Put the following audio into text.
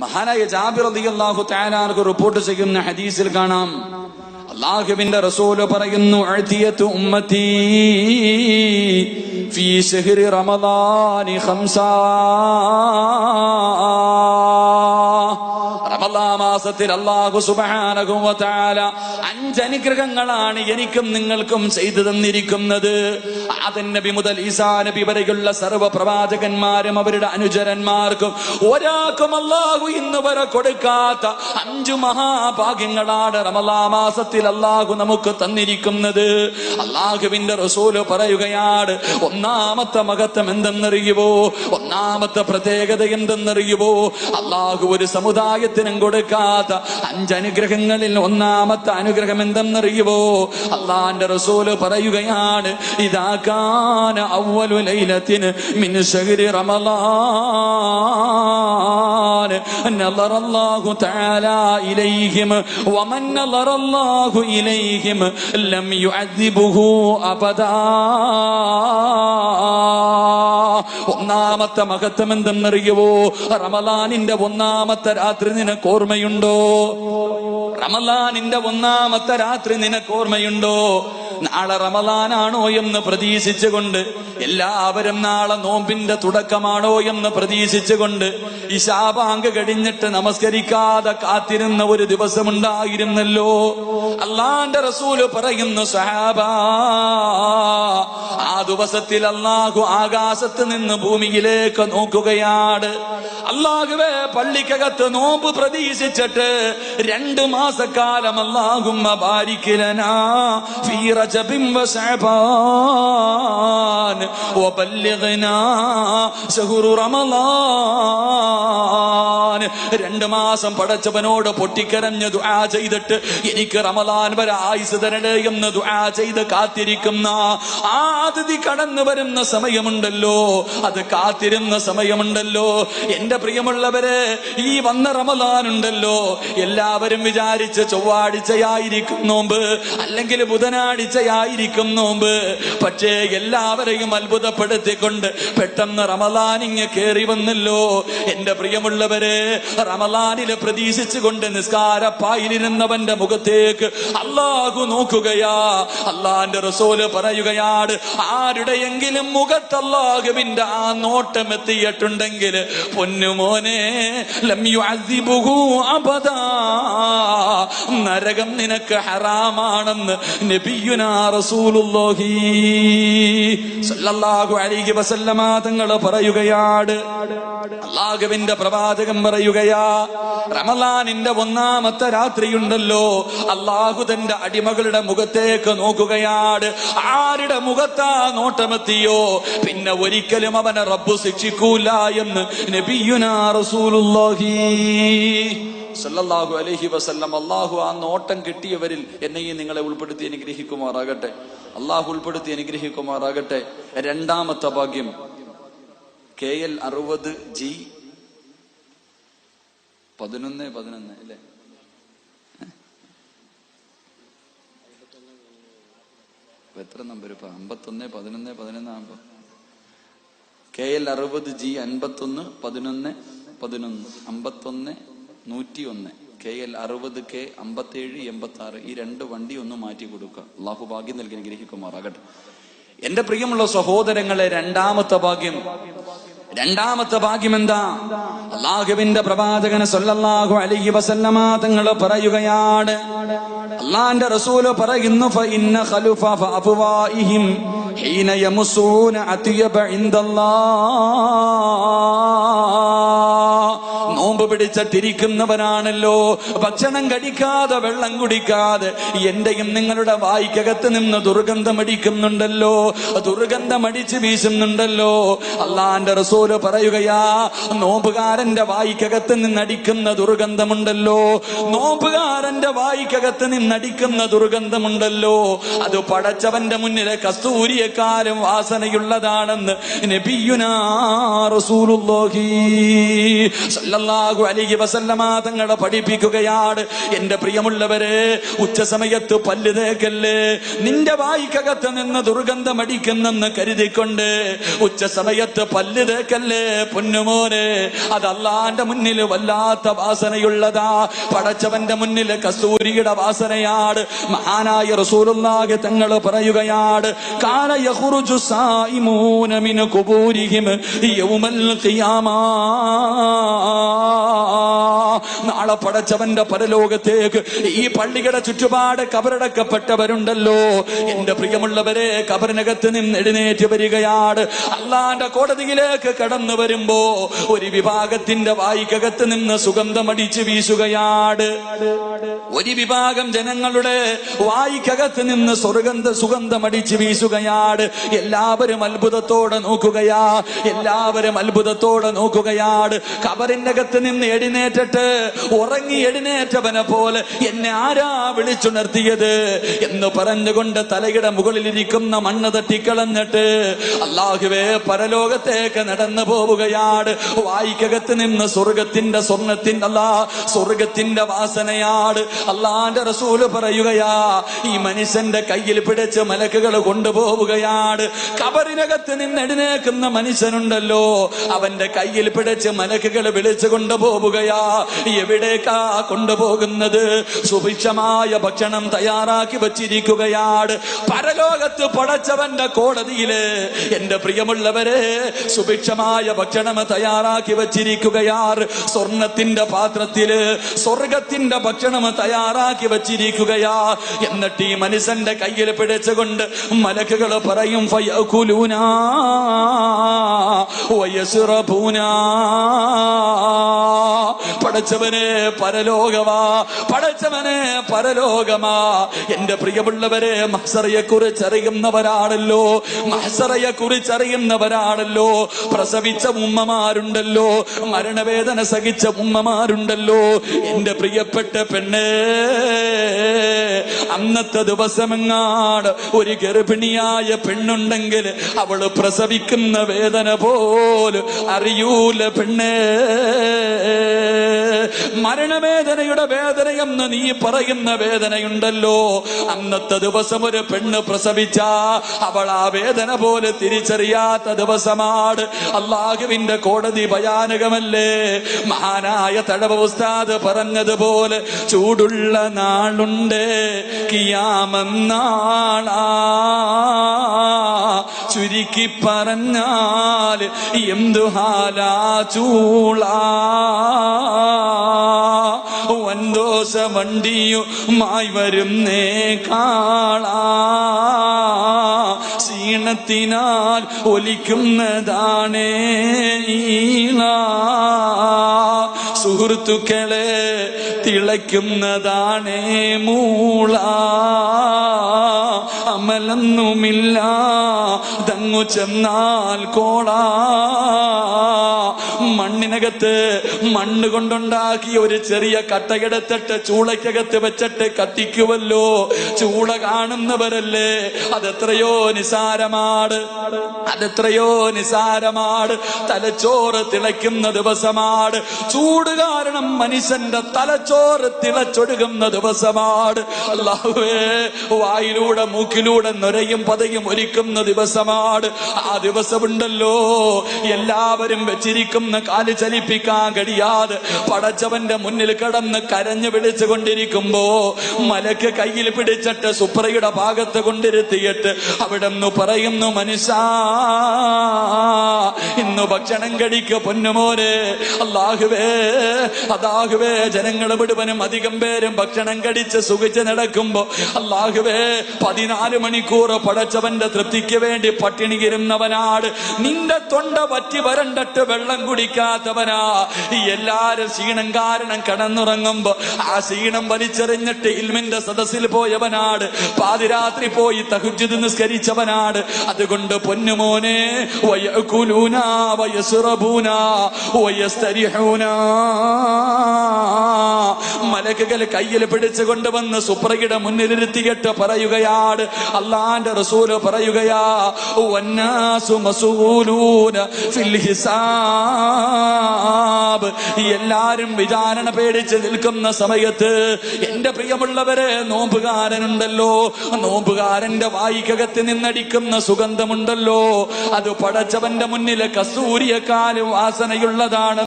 മഹാനായ ജാബിർ റളിയല്ലാഹു തആലാർക്ക് റിപ്പോർട്ട് ചെയ്യുന്ന ഹദീസിൽ കാണാം. അള്ളാഹുവിന്റെ റസൂൽ പറയുന്നു അഴ്തിയത്ത് ഉമ്മത്തി ഫീ ശഹ്രി റമദാനി ഖംസാ. റമദാ മാസത്തിൽ അള്ളാഹു സുബ്ഹാനഹു വ അഞ്ച് അനുഗ്രഹങ്ങളാണ് എനിക്കും നിങ്ങൾക്കും ചെയ്തു തന്നിരിക്കുന്നത്. ആദൻ നബി മുതൽ ഈസാ നബി വരെയുള്ള സർവ പ്രവാചകന്മാരും അവരുടെ അനുചരന്മാർക്കും ഒരാൾക്കും അല്ലാഹു ഇന്ന് വരെ കൊടുക്കാത്ത അഞ്ചു മഹാഭാഗ്യങ്ങളാണ് റമലാ മാസത്തിൽ അള്ളാഹു നമുക്ക് തന്നിരിക്കുന്നത്. അള്ളാഹുവിന്റെ റസൂൽ പറയുകയാണ് ഒന്നാമത്തെ മഹത്വം എന്തെന്നറിയുവോ? ഒന്നാമത്തെ പ്രത്യേകത എന്തെന്നറിയുവോ? അള്ളാഹു ഒരു സമുദായത്തിനും പ്രയോജനം കൊടുക്കാത്ത അഞ്ചനുഗ്രഹങ്ങളിൽ ഒന്നാമത്തെ അനുഗ്രഹം എന്തെന്നറിയുവോ? അള്ളാന്റെ റസൂൽ പറയുകയാണ് ഇതാക്കാൻ അവലു ലൈലത്തിന് മിനുഷകരി റമലാൻ നല്ലറല്ലാഹു ഇലൈഹിം വമൻ ഇലൈഹിം ലം യുഅദ്ദിബുഹു അബദാ. ഒന്നാമത്തെ മഹത്വം എന്തെന്നറിയുവോ? റമലാനിന്റെ ഒന്നാമത്തെ രാത്രി നിനക്ക് ഓർമ്മയുണ്ടോ? റമലാനിന്റെ ഒന്നാമത്തെ രാത്രി നിനക്ക് ഓർമ്മയുണ്ടോ? നാളെ റമദാനാണോ എന്ന് പ്രതീക്ഷിച്ചുകൊണ്ട് എല്ലാവരും നാളെ നോമ്പിന്റെ തുടക്കമാണോ എന്ന് പ്രതീക്ഷിച്ചുകൊണ്ട് ഇശാബാങ്ക് കഴിഞ്ഞിട്ട് നമസ്കരിക്കാതെ കാത്തിരുന്ന ഒരു ദിവസമുണ്ടായിരുന്നല്ലോ. അള്ളാന്റെ റസൂൽ പറയുന്നു സഹാബ ആ ദിവസത്തിൽ അള്ളാഹു ആകാശത്ത് നിന്ന് ഭൂമിയിലേക്ക് നോക്കുകയാണ്. അള്ളാഹുവേ പള്ളിക്കകത്ത് നോമ്പ് പ്രതീക്ഷിച്ചിട്ട് രണ്ട് മാസക്കാലം അള്ളാഹുമ്മ ബാരിക്കിലനാ ഫീ റജബിൻ വശഅബാൻ വബല്ലിഗ്നാ ശഹ്റു റമളാൻ രണ്ട് മാസം പടച്ചവനോട് പൊട്ടിക്കരഞ്ഞ് ദുആ ചെയ്തിട്ട് എനിക്ക് റമളാൻ വരെ ആയുസ് തരണേ എന്ന് ദുആ ചെയ്ത് കാത്തിരിക്കുന്ന ആ അതിഥി കടന്നു വരുന്ന സമയമുണ്ടല്ലോ. അത് കാത്തിരുന്ന സമയമുണ്ടല്ലോ. എന്റെ പ്രിയമുള്ളവരെ ഈ വന്ന റമലാനുണ്ടല്ലോ എല്ലാവരും വിചാരിച്ച് ചൊവ്വാഴ്ചയായിരിക്കും നോമ്പ്. അല്ലെങ്കിൽ ബുധനാഴ്ചയായിരിക്കും നോമ്പ്. പക്ഷേ എല്ലാവരെയും അത്ഭുതപ്പെടുത്തിക്കൊണ്ട് പെട്ടെന്ന് റമലാനിങ് കയറി വന്നല്ലോ. എന്റെ പ്രിയമുള്ളവരെ റമലാനിൽ പ്രതീക്ഷിച്ചുകൊണ്ട് നിസ്കാരപ്പായിലിരുന്നവന്റെ മുഖത്തേക്ക് അള്ളാഹു നോക്കുകയാ. അള്ളാന്റെ റസോൽ പറയുകയാണ് ആരുടെയെങ്കിലും മുഖത്ത് അള്ളാഹുവിന്റെ ആ നോട്ടം എത്തിയിട്ടുണ്ടെങ്കിൽ പൊന്നുമോനെ നരകം നിനക്ക് ഹറാമാണെന്ന് നബിയുനാ തങ്ങൾ പറയുകയാണ്. അള്ളാഹുവിന്റെ പ്രവാചകൻ പറയുകയാ റമലാനിന്റെ ഒന്നാമത്തെ രാത്രിയുണ്ടല്ലോ. അള്ളാഹു തന്റെ അടിമകളുടെ മുഖത്തേക്ക് നോക്കുകയാട് ആരുടെ മുഖത്താ നോട്ടമെത്തിയോ? പിന്നെ ഒരിക്കലും അവനെ റബ്ബു ശിക്ഷിക്കൂല എന്ന് നബിയുനാ റസൂലുള്ളാഹി സല്ലല്ലാഹു അലഹി വസല്ലം അള്ളാഹു ആ നോട്ടം കിട്ടിയവരിൽ എന്നെയും നിങ്ങളെ ഉൾപ്പെടുത്തി അനുഗ്രഹിക്കുമാറാകട്ടെ. അള്ളാഹു ഉൾപ്പെടുത്തി അനുഗ്രഹിക്കുമാറാകട്ടെ. രണ്ടാമത്തെ ഭാഗ്യം കെ എൽ അറുപത് ജി പതിനൊന്ന് പതിനൊന്ന് അല്ലേ? എത്ര നമ്പർ ഇപ്പൊ അമ്പത്തൊന്ന് പതിനൊന്ന് പതിനൊന്ന് ആകുമ്പോ. കെ എൽ അറുപത് ജി അൻപത്തൊന്ന് പതിനൊന്ന് പതിനൊന്ന് അമ്പത്തൊന്ന് നൂറ്റി ഒന്ന് കെ എൽ അറുപത് കെ അമ്പത്തേഴ് എൺപത്തി ആറ് ഈ രണ്ട് വണ്ടി ഒന്ന് മാറ്റി കൊടുക്കുക. അള്ളാഹു ഭാഗ്യം നൽകി ഗ്രഹിക്കുമാറാകട്ടെ എന്റെ പ്രിയമുള്ള സഹോദരങ്ങളെ രണ്ടാമത്തെ ഭാഗ്യം. രണ്ടാമത്തെ ഭാഗ്യം എന്താ? അള്ളാഹുവിന്റെ പ്രവാചകന് സൊല്ലാഹു അലൈഹി വസല്ലമ തങ്ങൾ പറയുകയാണ്. അള്ളാന്റെ റസൂൽ പറയുന്നു ഫ ഇന്ന ഖലുഫ ഫഅഫ്വാഇഹിം ഹീന യമസൂന അത്യബ ഇൻദല്ലാഹ് നോമ്പ് പിടിച്ച പിടിച്ചിട്ടിരിക്കുന്നവനാണല്ലോ ഭക്ഷണം കഴിക്കാതെ വെള്ളം കുടിക്കാതെ എന്റെയും നിങ്ങളുടെ വായിക്കകത്ത് നിന്ന് ദുർഗന്ധം അടിക്കുന്നുണ്ടല്ലോ. ദുർഗന്ധം അടിച്ച് വീശുന്നുണ്ടല്ലോ. അള്ളാന്റെ റസൂൽ പറയുകയാ നോമ്പുകാരന്റെ വായിക്കകത്ത് നിന്നടിക്കുന്ന ദുർഗന്ധമുണ്ടല്ലോ. നോമ്പുകാരന്റെ വായിക്കകത്ത് നിന്നടിക്കുന്ന ദുർഗന്ധമുണ്ടല്ലോ. അത് പടച്ചവന്റെ മുന്നിലെ കസ്തൂരിയെക്കാരും വാസനയുള്ളതാണെന്ന് നബിയുനാ റസൂലുള്ളാഹി സല്ലല്ലാഹു അലൈഹി വസല്ലമ തങ്ങളെ പഠിപ്പിക്കുകയാണ്. എന്റെ പ്രിയമുള്ളവരെ ഉച്ച സമയത്ത് പല്ല് തേക്കല്ലേ? നിന്റെ വായിക്കകത്ത് നിന്ന് ദുർഗന്ധം അടിക്കുന്നെന്ന് കരുതിക്കൊണ്ട് ഉച്ച സമയത്ത് പല്ല് തേക്കല്ലേ പൊന്നുമോനെ? അത് അള്ളാന്റെ മുന്നിൽ വല്ലാത്ത വാസനയുള്ളതാ. പടച്ചവന്റെ മുന്നിൽ കസ്തൂരിയുടെ വാസനയാണ്. മഹാനായ റസൂലുള്ളാഹി തങ്ങൾ പറയുകയാണ് കാല യഹുറുജു സായിമൂന മിൻ കുബൂരിഹിം യൗമൽ ഖിയാമാ. الله നാളെ പടച്ചവന്റെ പരലോകത്തേക്ക് ഈ പള്ളിയുടെ ചുറ്റുപാട് കബറടക്കപ്പെട്ടവരുണ്ടല്ലോ. എന്റെ പ്രിയമുള്ളവരെ കബറിനകത്ത് നിന്ന് എഴുന്നേറ്റ് വരികയാണ് അള്ളാന്റെ കോടതിയിലേക്ക് കടന്നു വരുമ്പോ ഒരു വിഭാഗത്തിന്റെ വായിക്കകത്ത് നിന്ന് സുഗന്ധം സുഗന്ധമടിച്ച് വീശുകയാണ് ഒരു വിഭാഗം ജനങ്ങളുടെ വായിക്കകത്ത് നിന്ന് സ്വർഗന്ധ സുഗന്ധമടിച്ച് വീശുകയാണ് എല്ലാവരും അത്ഭുതത്തോടെ നോക്കുകയാ എല്ലാവരും അത്ഭുതത്തോടെ നോക്കുകയാണ് കബറിന്റെ അകത്ത് നിന്ന് എഴുന്നേറ്റിട്ട് ഉറങ്ങി എഴുന്നേറ്റവനെ പോലെ എന്നെ ആരാ വിളിച്ചുണർത്തിയത് എന്ന് പറഞ്ഞുകൊണ്ട് തലയുടെ മുകളിലിരിക്കുന്ന മണ്ണ് തട്ടിക്കളഞ്ഞിട്ട് അള്ളാഹുവേ പരലോകത്തേക്ക് നടന്നു പോവുകയാണ് വായിക്കകത്ത് നിന്ന് സ്വർഗത്തിന്റെ സ്വർണത്തിന്റെ അല്ല സ്വർഗത്തിന്റെ വാസനയാട് അള്ളാന്റെ റസൂൽ പറയുകയാ ഈ മനുഷ്യന്റെ കയ്യിൽ പിടിച്ച് മലക്കുകൾ കൊണ്ടുപോവുകയാണ് കബറിനകത്ത് നിന്ന് എഴുന്നേക്കുന്ന മനുഷ്യനുണ്ടല്ലോ അവന്റെ കയ്യിൽ പിടിച്ച് മലക്കുകൾ വിളിച്ചു കൊണ്ടുപോവുകയാ. എവിടേക്കാ കൊണ്ടുപോകുന്നത്? സുഭിക്ഷമായ ഭക്ഷണം തയ്യാറാക്കി വച്ചിരിക്കുകയാണ്. പരലോകത്ത് പടച്ചവന്റെ കോടതിയിൽ. എന്റെ പ്രിയമുള്ളവരെ സുഭിക്ഷമായ ഭക്ഷണം തയ്യാറാക്കി വച്ചിരിക്കുകയാർ. സ്വർണത്തിന്റെ പാത്രത്തിൽ സ്വർഗത്തിന്റെ ഭക്ഷണം തയ്യാറാക്കി വച്ചിരിക്കുകയാ. എന്നിട്ട് ഈ മനുഷ്യന്റെ കയ്യിൽ പിടിച്ചുകൊണ്ട് മലക്കുകൾ പറയും ഫയകുലൂനാ വയസുറബൂനാ. പടച്ചവനെ പരലോകമാ പടച്ചവനെ പരലോകമാ. എന്റെ പ്രിയമുള്ളവരെ മഹ്സറയെ കുറിച്ചറിയുന്നവരാണല്ലോ മഹസറയെ കുറിച്ച് അറിയുന്നവരാണല്ലോ പ്രസവിച്ച ഉമ്മമാരുണ്ടല്ലോ മരണവേദന സഹിച്ച ഉമ്മമാരുണ്ടല്ലോ. എന്റെ പ്രിയപ്പെട്ട പെണ്ണേ അന്നത്തെ ദിവസമെങ്ങാട് ഒരു ഗർഭിണിയായ പെണ്ണുണ്ടെങ്കിൽ അവൾ പ്രസവിക്കുന്ന വേദന പോലും അറിയൂല പെണ്ണേ. മരണവേദനയുടെ വേദനയെന്ന് നീ പറയുന്ന വേദനയുണ്ടല്ലോ. അന്നത്തെ ദിവസം ഒരു പെണ്ണ് പ്രസവിച്ച അവൾ ആ വേദന പോലെ തിരിച്ചറിയാത്ത ദിവസമാണ്. അള്ളാഹുവിന്റെ കോടതി ഭയാനകമല്ലേ? മഹാനായ തഴവ ഉസ്താദ് പറഞ്ഞതുപോലെ ചൂടുള്ള നാളുണ്ട്. കിയാമെന്നാളാ. ചുരുക്കി പറഞ്ഞാൽ എന്തു ഹാലാ ചൂളാ. വൻദോഷ വണ്ടിയുമായി വരുന്നേ കാളാ. ക്ഷീണത്തിനാൽ ഒലിക്കുന്നതാണേ ഈള. സുഹൃത്തുക്കളെ തിളയ്ക്കുന്നതാണേ മൂള. അമലൊന്നുമില്ല. തങ്ങു ചെന്നാൽ കോളാ. മണ്ണിനകത്ത് മണ്ണ് കൊണ്ടുണ്ടാക്കിയ ഒരു ചെറിയ കട്ടകിടത്തിട്ട് ചൂളയ്ക്കകത്ത് വെച്ചിട്ട് കത്തിക്കുവല്ലോ. ചൂള കാണുന്നവരല്ലേ? അതെത്രയോ നിസാരമാട്. അതെത്രയോ നിസാരമാട്. തലച്ചോറ് തിളയ്ക്കുന്ന ദിവസമാട്. ചൂട് കാരണം മനുഷ്യന്റെ തലച്ചോറ് തിളച്ചൊടുകുന്ന ദിവസമാട്. അല്ലാഹുവേ വായിലൂടെ മൂക്കിലൂടെ നൊരയും പതയും ഒരുക്കുന്ന ദിവസമാണ്. ആ ദിവസമുണ്ടല്ലോ. എല്ലാവരും വെച്ചിരിക്കുന്ന കാൽ ചലിപ്പിക്കാൻ കഴിയാതെ പടച്ചവന്റെ മുന്നിൽ കിടന്ന് കരഞ്ഞു വിളിച്ചു കൊണ്ടിരിക്കുമ്പോ മലക്ക് കയ്യിൽ പിടിച്ചിട്ട് സുപ്രയുടെ ഭാഗത്ത് കൊണ്ടിരുത്തിയിട്ട് അവിടെ നിന്ന് പറയുന്നു മനുഷ്യ ഇന്ന് ഭക്ഷണം കഴിക്ക പൊന്നുമോരെ അല്ലാഹുവേ അതാഹുവേ ജനങ്ങൾ മുഴുവനും അധികം പേരും ഭക്ഷണം കഴിച്ച് സുഖിച്ച് നടക്കുമ്പോ അല്ലാഹുവേ പതിനാല് മണിക്കൂർ പടച്ചവന്റെ തൃപ്തിക്ക് വേണ്ടി പട്ടിണി കിരുന്നവനാട്. നിന്റെ തൊണ്ട പറ്റി വരണ്ടിട്ട് വെള്ളം കുടിക്കാത്തവനാ. എല്ലാരും ക്ഷീണം കാരണം കടന്നുറങ്ങുമ്പോ ആ ക്ഷീണം വലിച്ചെറിഞ്ഞിട്ട് ഇൽമിന്റെ സദസ്സിൽ പോയവനാട്. പാതിരാത്രി പോയി തഹുജുദ് നിസ്കരിച്ചവനാട്. അതുകൊണ്ട് പൊന്നുമോനെ വയകുലൂന വയസുറബൂന വയസ്തരിഹൂന. മലക്കുകൾ കയ്യിൽ പിടിച്ചു കൊണ്ടുവന്ന് സുപ്രയുടെ മുന്നിലിരുത്തിയിട്ട് പറയുകയാണ് അള്ളാന്റെ റസൂൽ പറയുകയാ എല്ലാരും വിചാരണ പേടിച്ച് നിൽക്കുന്ന സമയത്ത് എന്റെ പ്രിയമുള്ളവരെ നോമ്പുകാരനുണ്ടല്ലോ. നോമ്പുകാരന്റെ വായിക്കകത്ത് നിന്നടിക്കുന്ന സുഗന്ധമുണ്ടല്ലോ. അത് പടച്ചവന്റെ മുന്നിലെ കസ്തൂരിയെക്കാളും വാസനയുള്ളതാണ്